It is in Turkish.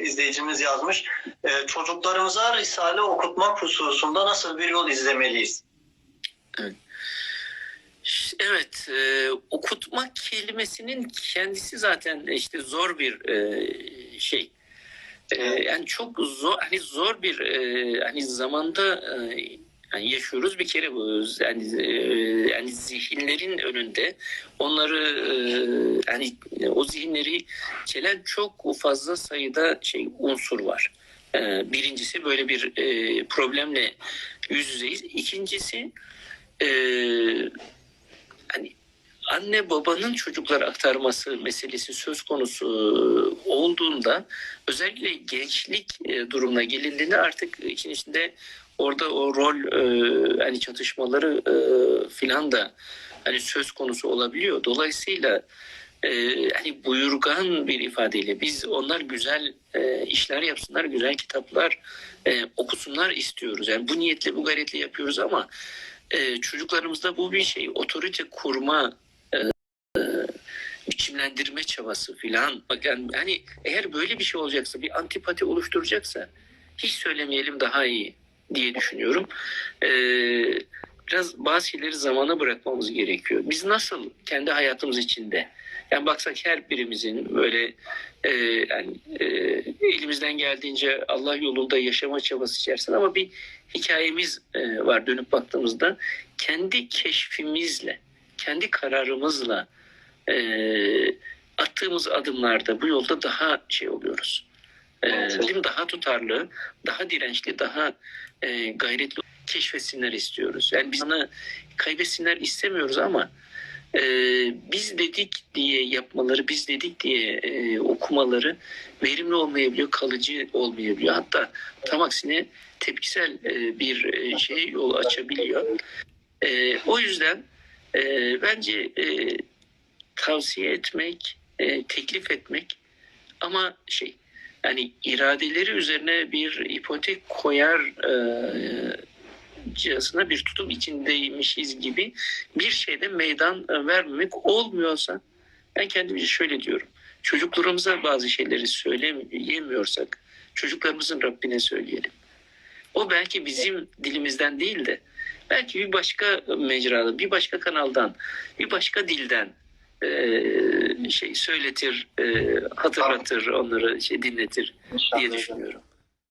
izleyicimiz yazmış. E, çocuklarımıza Risale okutmak hususunda nasıl bir yol izlemeliyiz? Evet, e, okutmak kelimesinin kendisi zaten işte zor bir e, şey. E, yani çok zor, hani zor bir e, hani zamanda e, yani yaşıyoruz bir kere bu yani e, yani zihinlerin önünde onları e, yani o zihinleri çelen çok fazla sayıda şey unsur var. E, birincisi böyle bir problemle yüz yüzeyiz. İkincisi hani anne babanın çocuklara aktarması meselesi söz konusu olduğunda özellikle gençlik e, durumuna gelindiğinde artık için içinde orada o rol e, hani çatışmaları e, filan da hani söz konusu olabiliyor. Dolayısıyla e, hani buyurgan bir ifadeyle biz onlar güzel e, işler yapsınlar, güzel kitaplar e, okusunlar istiyoruz. Yani bu niyetle bu gayretle yapıyoruz ama e, çocuklarımızda bu bir şey otorite kurma e, e, biçimlendirme çabası filan. Bak yani hani eğer böyle bir şey olacaksa bir antipati oluşturacaksa hiç söylemeyelim daha iyi diye düşünüyorum. E, biraz bazı şeyleri zamana bırakmamız gerekiyor. Biz nasıl kendi hayatımız içinde yani baksak her birimizin böyle e, yani, e, elimizden geldiğince Allah yolunda yaşama çabası içerisinde ama bir hikayemiz e, var dönüp baktığımızda kendi keşfimizle, kendi kararımızla e, attığımız adımlarda bu yolda daha şey oluyoruz. E, Evet. değil mi? Daha tutarlı, daha dirençli, daha e, gayretli keşfetsinler istiyoruz. Yani biz onu kaybetsinler istemiyoruz ama e, biz dedik diye yapmaları, biz dedik diye e, okumaları verimli olmayabiliyor, kalıcı olmayabiliyor. Hatta tam aksine tepkisel e, bir e, şey yol açabiliyor. E, o yüzden e, bence e, tavsiye etmek, e, teklif etmek ama şey yani iradeleri üzerine bir ipotek koyar e, cihazına bir tutum içindeymişiz gibi bir şeyde meydan vermemek olmuyorsa ben kendimce şöyle diyorum. Çocuklarımıza bazı şeyleri söyleyemiyorsak çocuklarımızın Rabbine söyleyelim. O belki bizim dilimizden değil de belki bir başka mecrada, bir başka kanaldan, bir başka dilden şey söyletir, e, hatırlatır, onları şey dinletir diye düşünüyorum.